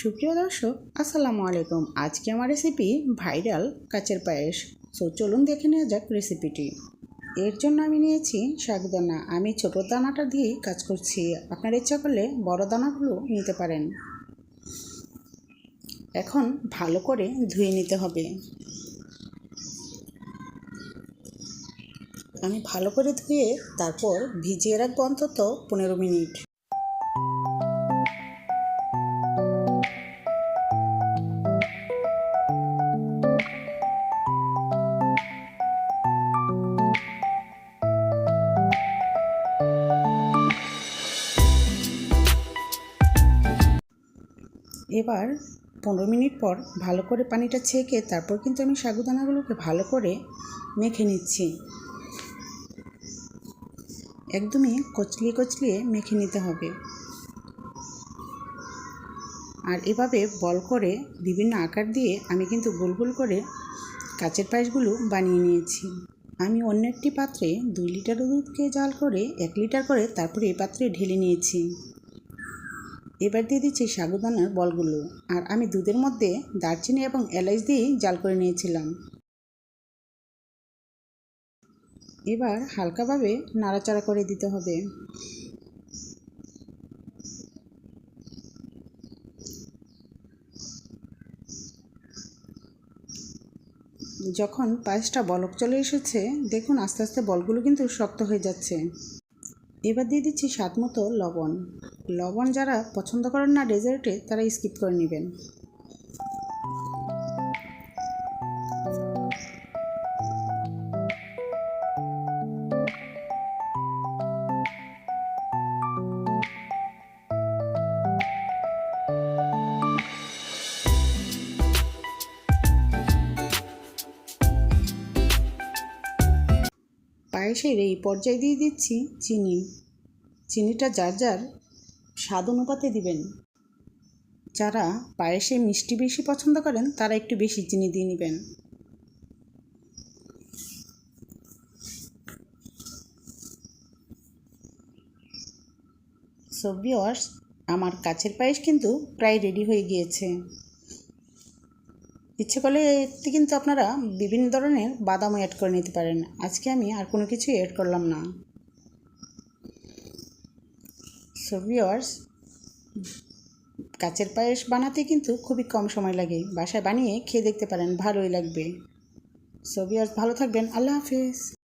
সুপ্রিয় দর্শক, আসসালামু আলাইকুম। আজকে আমার রেসিপি ভাইরাল কাচের পায়েস। সো চলুন দেখে নেওয়া যাক রেসিপিটি এর জন্য আমি নিয়েছি শাকদানা। আমি ছোটো দানাটা দিয়েই কাজ করছি। আপনার ইচ্ছা করলে বড় দানাগুলো নিতে পারেন। এখন ভালো করে ধুয়ে নিতে হবে। আমি ভালো করে ধুয়ে তারপর ভিজিয়ে রাখব অন্তত পনেরো মিনিট। এবার পনেরো মিনিট পর ভালো করে পানিটা ছেঁকে তারপর কিন্তু আমি সাগুদানাগুলোকে ভালো করে মেখে নিচ্ছি। একদমই কচলিয়ে কচলিয়ে মেখে নিতে হবে। আর এভাবে বল করে বিভিন্ন আকার দিয়ে আমি কিন্তু গোল গোল করে কাচের পায়েসগুলো বানিয়ে নিয়েছি। আমি অন্য একটি পাত্রে দুই লিটার দুধকে জাল করে এক লিটার করে তারপরে এই পাত্রে ঢেলে নিয়েছি। এবার দিয়ে দিচ্ছি সাগুদানার বলগুলো। আর আমি দুধের মধ্যে দারচিনি এবং এলাচ দিয়েই জাল করে নিয়েছিলাম। এবার হালকাভাবে নাড়াচাড়া করে দিতে হবে। যখন পায়েসটা বলক চলে এসেছে, দেখুন আস্তে আস্তে বলগুলো কিন্তু শক্ত হয়ে যাচ্ছে। এবার দিয়ে দিচ্ছি স্বাদ মতো লবণ। লবণ যারা পছন্দ করেন না ডেজার্টে, তারা স্কিপ করে নেবেন। পায়েসের এই পর্যায়ে দিয়ে দিচ্ছি চিনি। চিনিটা যার যার স্বাদ অনুপাতে দিবেন। যারা পায়েসে মিষ্টি বেশি পছন্দ করেন, তারা একটু বেশি চিনি দিয়ে নেবেন। সো আমার কাছের পায়েস কিন্তু প্রায় রেডি হয়ে গিয়েছে। ইচ্ছে করলে এতে কিন্তু আপনারা বিভিন্ন ধরনের বাদামও অ্যাড করে নিতে পারেন। আজকে আমি আর কোনো কিছু অ্যাড করলাম না। সো কাচের পায়েস বানাতে কিন্তু খুবই কম সময় লাগে। বাসায় বানিয়ে খেয়ে দেখতে পারেন, ভালোই লাগবে। সো ভালো থাকবেন। আল্লাহ হাফিজ।